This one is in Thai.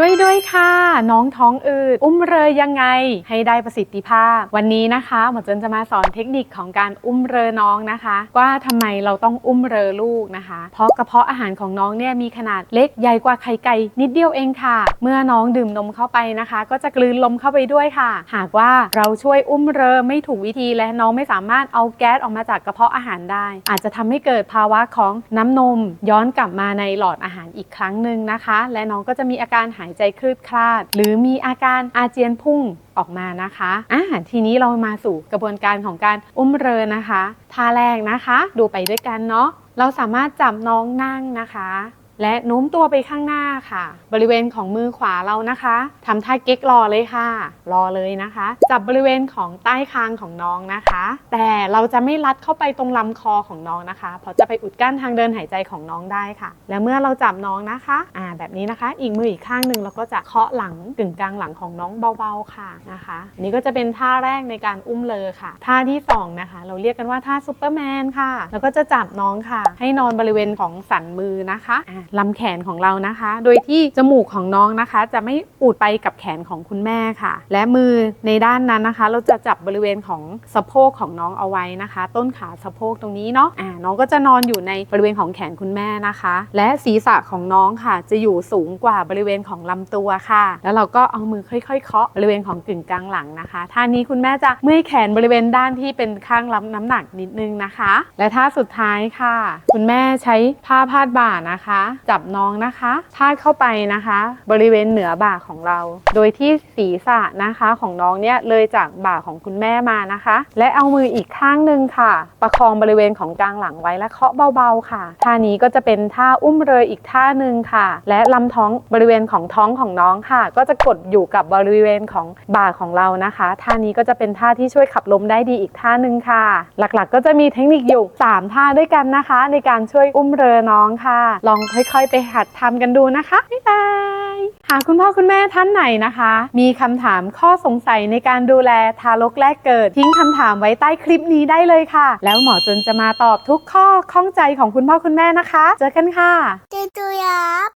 ด้วยด้วยค่ะ น้องท้องอืดอุ้มเรยยังไงให้ได้ประสิทธิภาพ วันนี้นะคะหมอเจนจะมาสอนเทคนิคของการอุ้มเรอน้องนะคะ ว่าทำไมเราต้องอุ้มเรอลูกนะคะ เพราะกระเพาะอาหารของน้องเนี่ยมีขนาดเล็กใหญ่กว่าไข่ไก่นิดเดียวเองค่ะ เมื่อน้องดื่มนมเข้าไปนะคะ ก็จะกลืนลมเข้าไปด้วยค่ะ หากว่าเราช่วยอุ้มเรอไม่ถูกวิธีและน้องไม่สามารถเอาแก๊สออกมาจากกระเพาะอาหารได้ อาจจะทำให้เกิดภาวะของน้ำนม ย้อนกลับมาในหลอดอาหารอีกครั้งหนึ่งนะคะ และน้องก็จะมีอาการหายใจคลืดคลาด หรือมีอาการอาเจียนพุ่งออกมานะคะอ่าทีนี้เรามาสู่กระบวนการของการอุ้มเรอนะคะท่าแรกนะคะ ดูไปด้วยกันเนาะเราสามารถจับน้องนั่งนะคะ และโน้มตัวไปข้างหน้าค่ะ บริเวณของมือขวาเรานะคะทำท่าเก๊กรอเลยค่ะ รอเลยนะคะ จับบริเวณของใต้คางของน้องนะคะ แต่เราจะไม่รัดเข้าไปตรงลำคอของน้องนะคะเพราะจะไปอุดกั้นทางเดินหายใจของน้องได้ค่ะ และเมื่อเราจับน้องนะคะอ่าแบบนี้นะคะ อีกมืออีกข้างหนึ่งเราก็จะเคาะหลังกึ่งกลางหลังของน้องเบาๆค่ะนะคะนนี้ก็จะเป็นท่าแรกในการอุ้มเลอค่ะ ท่าที่สองนะคะ เราเรียกกันว่าท่าซูเปอร์แมนค่ะ แล้วก็จะจับน้องค่ะ ให้นอนบริเวณของสันมือนะคะอะลำแขนของเรานะคะ โดยที่จมูกของน้องนะคะ จะไม่อุดไปกับแขนของคุณแม่ค่ะ และมือในด้านนั้นนะคะ เราจะจับบริเวณของสะโพกของน้องเอาไว้นะคะ ต้นขาสะโพกตรงนี้เนาะอ่าน้องก็จะนอนอยู่ในบริเวณของแขนคุณแม่นะคะ และศีรษะของน้องค่ะ จะอยู่สูงกว่าบริเวณของลำตัวค่ะ แล้วเราก็เอามือค่อยๆเคาะบริเวณของกึ่งกลางหลังนะคะท่านี้คุณแม่จะเมื่อยแขนบริเวณด้านที่เป็นข้างรับน้ำหนักนิดนึงนะคะ และท่าสุดท้ายค่ะ คุณแม่ใช้ผ้าพาดบ่านะคะจับน้องนะคะพาดเข้าไปนะคะ บริเวณเหนือบ่าของเรา โดยที่ศีรษะนะคะของน้องเนี่ยเลยจากบ่าของคุณแม่มานะคะ และเอามืออีกข้างหนึ่งค่ะ ประคองบริเวณของกลางหลังไว้และเคาะเบาๆค่ะท่านี้ก็จะเป็นท่าอุ้มเรยอีกท่าหนึ่งค่ะ และลำท้องบริเวณของท้องของน้องค่ะ ก็จะกดอยู่กับบริเวณของบ่าของเรานะคะท่านี้ก็จะเป็นท่าที่ช่วยขับลมได้ดีอีกท่าหนึ่งค่ะ หลักๆ ก็จะมีเทคนิคอยู่ 3 ท่าด้วยกันนะคะ ในการช่วยอุ้มเรอน้องค่ะ ลองค่คอยๆไปหัดทำกันดูนะคะ บ๊ายบาย หากคุณพ่อคุณแม่ท่านไหนนะคะ มีคำถามข้อสงสัยในการดูแลทารกแรกเกิด ทิ้งคำถามไว้ใต้คลิปนี้ได้เลยค่ะ แล้วหมอจนจะมาตอบทุกข้อข้องใจของคุณพ่อคุณแม่นะคะ เจอกันค่ะ เจตุยับ